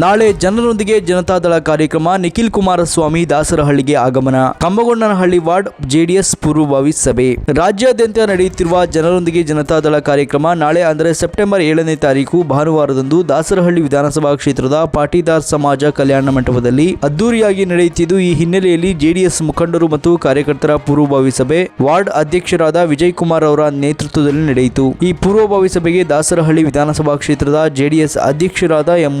ನಾಳೆ ಜನರೊಂದಿಗೆ ಜನತಾದಳ ಕಾರ್ಯಕ್ರಮ ನಿಖಿಲ್ ಕುಮಾರಸ್ವಾಮಿ ದಾಸರಹಳ್ಳಿಗೆ ಆಗಮನ. ಕಂಬಗೊಂಡನಹಳ್ಳಿ ವಾರ್ಡ್ ಜೆಡಿಎಸ್ ಪೂರ್ವಭಾವಿ ಸಭೆ. ರಾಜ್ಯಾದ್ಯಂತ ನಡೆಯುತ್ತಿರುವ ಜನರೊಂದಿಗೆ ಜನತಾದಳ ಕಾರ್ಯಕ್ರಮ ನಾಳೆ ಅಂದರೆ ಸೆಪ್ಟೆಂಬರ್ ಏಳನೇ ತಾರೀಕು ಭಾನುವಾರದಂದು ದಾಸರಹಳ್ಳಿ ವಿಧಾನಸಭಾ ಕ್ಷೇತ್ರದ ಪಾಟೀದಾರ್ ಸಮಾಜ ಕಲ್ಯಾಣ ಮಂಟಪದಲ್ಲಿ ಅದ್ದೂರಿಯಾಗಿ ನಡೆಯುತ್ತಿದ್ದು, ಈ ಹಿನ್ನೆಲೆಯಲ್ಲಿ ಜೆಡಿಎಸ್ ಮುಖಂಡರು ಮತ್ತು ಕಾರ್ಯಕರ್ತರ ಪೂರ್ವಭಾವಿ ಸಭೆ ವಾರ್ಡ್ ಅಧ್ಯಕ್ಷರಾದ ವಿಜಯ್ ಕುಮಾರ್ ಅವರ ನೇತೃತ್ವದಲ್ಲಿ ನಡೆಯಿತು. ಈ ಪೂರ್ವಭಾವಿ ಸಭೆಗೆ ದಾಸರಹಳ್ಳಿ ವಿಧಾನಸಭಾ ಕ್ಷೇತ್ರದ ಜೆಡಿಎಸ್ ಅಧ್ಯಕ್ಷರಾದ ಎಂ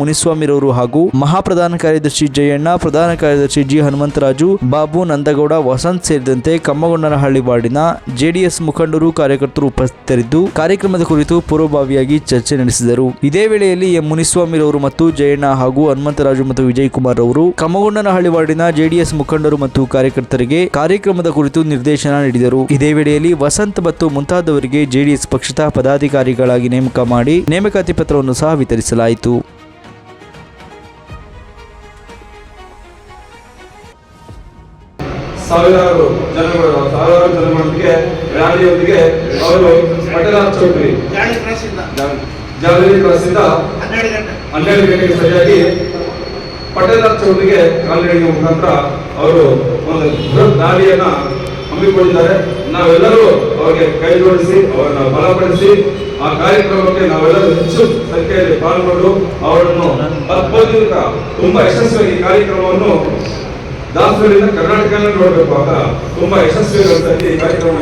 ಮುನಿಸ್ವಾಮಿರವರು ಹಾಗೂ ಮಹಾಪ್ರಧಾನ ಕಾರ್ಯದರ್ಶಿ ಜಯಣ್ಣ, ಪ್ರಧಾನ ಕಾರ್ಯದರ್ಶಿ ಜಿ ಹನುಮಂತರಾಜು, ಬಾಬು ನಂದಗೌಡ, ವಸಂತ್ ಸೇರಿದಂತೆ ಕಮ್ಮಗೊಂಡನಹಳ್ಳಿ ವಾರ್ಡಿನ ಜೆಡಿಎಸ್ ಮುಖಂಡರು ಕಾರ್ಯಕರ್ತರು ಉಪಸ್ಥಿತರಿದ್ದು, ಕಾರ್ಯಕ್ರಮದ ಕುರಿತು ಪೂರ್ವಭಾವಿಯಾಗಿ ಚರ್ಚೆ ನಡೆಸಿದರು. ಇದೇ ವೇಳೆಯಲ್ಲಿ ಎಂ ಮುನಿಸ್ವಾಮಿರವರು ಮತ್ತು ಜಯಣ್ಣ ಹಾಗೂ ಹನುಮಂತರಾಜು ಮತ್ತು ವಿಜಯ್ ಕುಮಾರ್ ಅವರು ಕಮ್ಮಗೊಂಡನಹಳ್ಳಿ ವಾರ್ಡಿನ ಜೆಡಿಎಸ್ ಮುಖಂಡರು ಮತ್ತು ಕಾರ್ಯಕರ್ತರಿಗೆ ಕಾರ್ಯಕ್ರಮದ ಕುರಿತು ನಿರ್ದೇಶನ ನೀಡಿದರು. ಇದೇ ವೇಳೆಯಲ್ಲಿ ವಸಂತ್ ಮತ್ತು ಮುಂತಾದವರಿಗೆ ಜೆಡಿಎಸ್ ಪಕ್ಷದ ಪದಾಧಿಕಾರಿಗಳಾಗಿ ನೇಮಕ ಮಾಡಿ ನೇಮಕಾತಿ ಪತ್ರವನ್ನು ಸಹ ವಿತರಿಸಲಾಯಿತು. ಸಾವಿರಾರು ಜನಗಳು ಸಾವಿರಾರು ಜನಗಳೊಂದಿಗೆ ರ್ಯಾಲಿಯೊಂದಿಗೆ ಅವರು ಪಟೇಲಾರ್ ಚೌಟ್ರಿ ಗಾಡಿ ಪ್ರಸಿದ್ಧ ಕ್ರಾಸಿಂದ ಹನ್ನೆರಡು ಗಂಟೆ. ಹನ್ನೆರಡು ಗಂಟೆಗೆ ಸರಿಯಾಗಿ ಪಟೇಲಾರ್ ಚೌಟ್ರಿಗೆ ಕಾಲ್ನಡಿಗೆ ಮುಖಾಂತರ ಅವರು ಒಂದು ಬೃಹತ್ ರ್ಯಾಲಿಯನ್ನ ಹಮ್ಮಿಕೊಂಡಿದ್ದಾರೆ. ನಾವೆಲ್ಲರೂ ಅವರಿಗೆ ಕೈ ಜೋಡಿಸಿ ಅವರನ್ನ ಬಲಪಡಿಸಿ ಆ ಕಾರ್ಯಕ್ರಮಕ್ಕೆ ನಾವೆಲ್ಲರೂ ಹೆಚ್ಚು ಸಂಖ್ಯೆಯಲ್ಲಿ ಪಾಲ್ಗೊಂಡು ಅವರನ್ನು ಅದ್ಭುತ ತುಂಬಾ ಯಶಸ್ವಿಯಾಗಿ ಕಾರ್ಯಕ್ರಮವನ್ನು ದಾಸರಿಂದ ಕರ್ನಾಟಕ ನೋಡಬೇಕು ಅಂತ ತುಂಬಾ ಯಶಸ್ವಿ ಈ ಕಾರ್ಯಕ್ರಮ